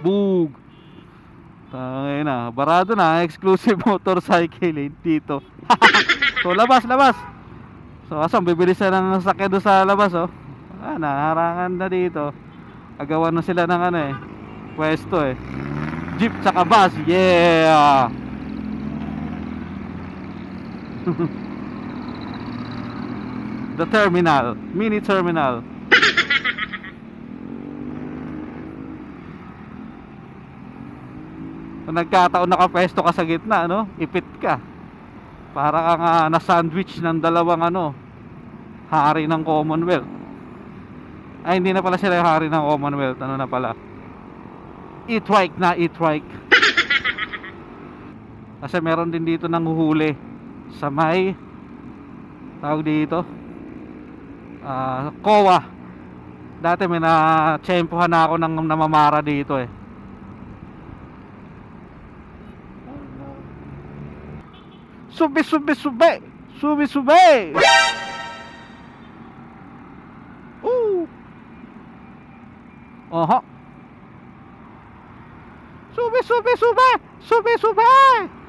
Boog. Tangay na, barado na, exclusive motorcycle lane dito. so labas, labas. So asan bibilisan ng sakya doon sa labas oh. Ah, naharangan na dito. Agawan na sila ng ano eh. Pwesto eh. Jeep tsaka bus. Yeah. The terminal, mini terminal. Kung nagkataon nakapwesto ka sa gitna, no? Ipit ka. Para kang ah, na-sandwich ng dalawang ano, hari ng Commonwealth. Ay, hindi na pala sila yung hari ng Commonwealth. Ano na pala? E-trike na, e-trike. Kasi meron din dito nang huhuli sa may tawag dito ah Kowa dati may na-tsempohan na ako ng namamara dito eh Subi, subi, subi! Subi, subi! Ooh! Oho! Subi, subi, subi! Subi, subi!